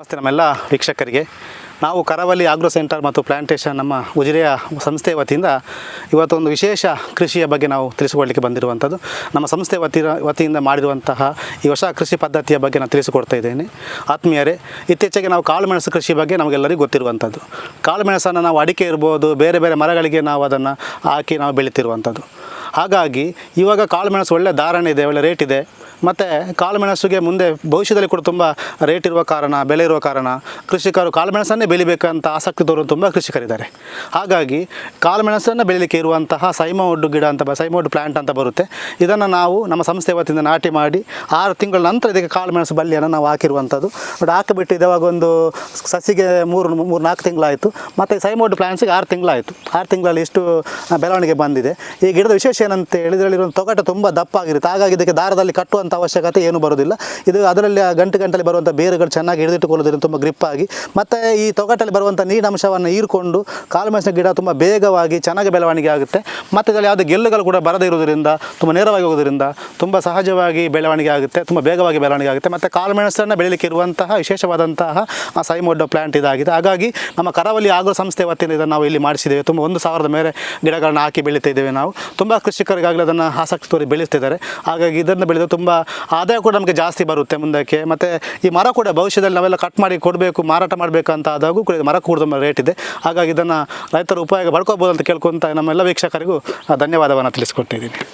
ನಮಸ್ತೆ ನಮ್ಮೆಲ್ಲ ವೀಕ್ಷಕರಿಗೆ. ನಾವು ಕರಾವಳಿ ಆಗ್ರೋ ಸೆಂಟರ್ ಮತ್ತು ಪ್ಲಾಂಟೇಶನ್ ನಮ್ಮ ಉಜಿರೆಯ ಸಂಸ್ಥೆ ವತಿಯಿಂದ ಇವತ್ತೊಂದು ವಿಶೇಷ ಕೃಷಿಯ ಬಗ್ಗೆ ನಾವು ತಿಳಿಸಿಕೊಡಲಿಕ್ಕೆ ಬಂದಿರುವಂಥದ್ದು. ನಮ್ಮ ಸಂಸ್ಥೆ ವತಿ, ವತಿಯಿಂದ ಮಾಡಿರುವಂತಹ ಈ ಹೊಸ ಕೃಷಿ ಪದ್ಧತಿಯ ಬಗ್ಗೆ ನಾನು ತಿಳಿಸಿಕೊಡ್ತಾ ಇದ್ದೇನೆ. ಆತ್ಮೀಯರೇ, ಇತ್ತೀಚೆಗೆ ನಾವು ಕಾಳುಮೆಣಸು ಕೃಷಿ ಬಗ್ಗೆ ನಮಗೆಲ್ಲರಿಗೂ ಗೊತ್ತಿರುವಂಥದ್ದು. ಕಾಳುಮೆಣಸನ್ನು ನಾವು ಅಡಿಕೆ ಇರ್ಬೋದು, ಬೇರೆ ಬೇರೆ ಮರಗಳಿಗೆ ನಾವು ಅದನ್ನು ಹಾಕಿ ನಾವು ಬೆಳೀತಿರುವಂಥದ್ದು. ಹಾಗಾಗಿ ಇವಾಗ ಕಾಳುಮೆಣಸು ಒಳ್ಳೆ ಧಾರಣೆ ಇದೆ, ಒಳ್ಳೆ ರೇಟ್ ಇದೆ. ಮತ್ತು ಕಾಳುಮೆಣಸಿಗೆ ಮುಂದೆ ಭವಿಷ್ಯದಲ್ಲಿ ಕೂಡ ತುಂಬ ರೇಟ್ ಇರುವ ಕಾರಣ, ಬೆಲೆ ಇರುವ ಕಾರಣ ಕೃಷಿಕರು ಕಾಳುಮೆಣಸನ್ನೇ ಬೆಳಿಬೇಕಂತ ಆಸಕ್ತಿ ತೋರು ತುಂಬ ಕೃಷಿಕರಿದ್ದಾರೆ. ಹಾಗಾಗಿ ಕಾಳುಮೆಣಸನ್ನು ಬೆಳೀಲಿಕ್ಕೆ ಇರುವಂತಹ ಸೈಮೋಡ್ ಗಿಡ ಅಂತ ಸೈಮೋಡ್ಡು ಸೈಮೋಡ್ ಪ್ಲ್ಯಾಂಟ್ ಅಂತ ಬರುತ್ತೆ. ಇದನ್ನು ನಾವು ನಮ್ಮ ಸಂಸ್ಥೆ ವತಿಯಿಂದ ನಾಟಿ ಮಾಡಿ ಆರು ತಿಂಗಳ ನಂತರ ಇದಕ್ಕೆ ಕಾಳುಮೆಣಸು ಬಳ್ಳಿಯನ್ನು ನಾವು ಹಾಕಿರುವಂಥದ್ದು ಬಟ್ ಹಾಕಿಬಿಟ್ಟು ಇವಾಗ ಒಂದು ಸಸಿಗೆ ಮೂರು ಮೂರು ನಾಲ್ಕು ತಿಂಗಳಾಯಿತು. ಮತ್ತು ಸೈಮೋಡ್ ಪ್ಲ್ಯಾಂಟ್ಸಿಗೆ ಆರು ತಿಂಗಳಾಯಿತು. ಆರು ತಿಂಗಳಲ್ಲಿ ಇಷ್ಟು ಬೆಳವಣಿಗೆ ಬಂದಿದೆ. ಈ ಗಿಡದ ವಿಶೇಷ ಏನಂತ ಹೇಳಿದ್ರಲ್ಲಿ ತೊಗಟ ತುಂಬ ದಪ್ಪ ಆಗಿರುತ್ತೆ ಹಾಗಾಗಿ ಇದಕ್ಕೆ ದಾರದಲ್ಲಿ ಕಟ್ಟುವಂಥ ಅವಶ್ಯಕತೆ ಏನು ಬರೋದಿಲ್ಲ. ಇದು ಅದರಲ್ಲಿ ಆ ಗಂಟು ಗಂಟಲ್ಲಿ ಬರುವಂಥ ಬೇರುಗಳು ಚೆನ್ನಾಗಿ ಹಿಡಿದಿಟ್ಟುಕೊಳ್ಳೋದ್ರಿಂದ ತುಂಬ ಗ್ರಿಪ್ ಆಗಿ ಮತ್ತು ಈ ತೊಗಟಲ್ಲಿ ಬರುವಂಥ ನೀರಿನಂಶವನ್ನು ಹೀರಿಕೊಂಡು ಕಾಳುಮೆಣಸಿನ ಗಿಡ ತುಂಬ ಬೇಗವಾಗಿ ಚೆನ್ನಾಗಿ ಬೆಳವಣಿಗೆ ಆಗುತ್ತೆ. ಮತ್ತು ಇದರಲ್ಲಿ ಯಾವುದೇ ಗೆಲ್ಲುಗಳು ಕೂಡ ಬರದೇ ಇರೋದ್ರಿಂದ ತುಂಬ ನೇರವಾಗಿ ಹೋಗೋದ್ರಿಂದ ತುಂಬ ಸಹಜವಾಗಿ ಬೆಳವಣಿಗೆ ಆಗುತ್ತೆ, ತುಂಬ ಬೇಗವಾಗಿ ಬೆಳವಣಿಗೆ ಆಗುತ್ತೆ. ಮತ್ತು ಕಾಳುಮೆಣಸನ್ನು ಬೆಳೀಲಿಕ್ಕೆ ಇರುವಂತಹ ವಿಶೇಷವಾದಂತಹ ಆ ಪ್ಲ್ಯಾಂಟ್ ಇದಾಗಿದೆ. ಹಾಗಾಗಿ ನಮ್ಮ ಕರಾವಳಿ ಆಗೋ ಸಂಸ್ಥೆ ವತಿಯಿಂದ ಇದನ್ನು ನಾವು ಇಲ್ಲಿ ಮಾಡಿಸಿದ್ದೇವೆ. ತುಂಬ ಒಂದು ಸಾವಿರದ ಮೇಲೆ ಗಿಡಗಳನ್ನು ಹಾಕಿ ಬೆಳೀತಾ ಇದ್ದೇವೆ ನಾವು. ತುಂಬ ಕೃಷಿಕರಿಗಾಗಲೇ ಅದನ್ನು ಆಸಕ್ತಿ ತೋರಿ ಬೆಳೆಸ್ತಿದ್ದಾರೆ. ಹಾಗಾಗಿ ಇದನ್ನು ಬೆಳೆದು ತುಂಬ ಆದಾಯ ಕೂಡ ನಮಗೆ ಜಾಸ್ತಿ ಬರುತ್ತೆ ಮುಂದಕ್ಕೆ. ಮತ್ತು ಈ ಮರ ಕೂಡ ಭವಿಷ್ಯದಲ್ಲಿ ನಾವೆಲ್ಲ ಕಟ್ ಮಾಡಿ ಕೊಡಬೇಕು, ಮಾರಾಟ ಮಾಡಬೇಕು ಅಂತ ಆದಾಗೂ ಕೂಡ ಮರ ಕೂಡ ತುಂಬ ರೇಟ್ ಇದೆ. ಹಾಗಾಗಿ ಇದನ್ನು ರೈತರು ಉಪಯೋಗ ಪಡ್ಕೋಬೋದು ಅಂತ ಕೇಳ್ಕೊತ ನಮ್ಮೆಲ್ಲ ವೀಕ್ಷಕರಿಗೂ ಧನ್ಯವಾದವನ್ನು ತಿಳಿಸ್ಕೊಟ್ಟಿದ್ದೀನಿ.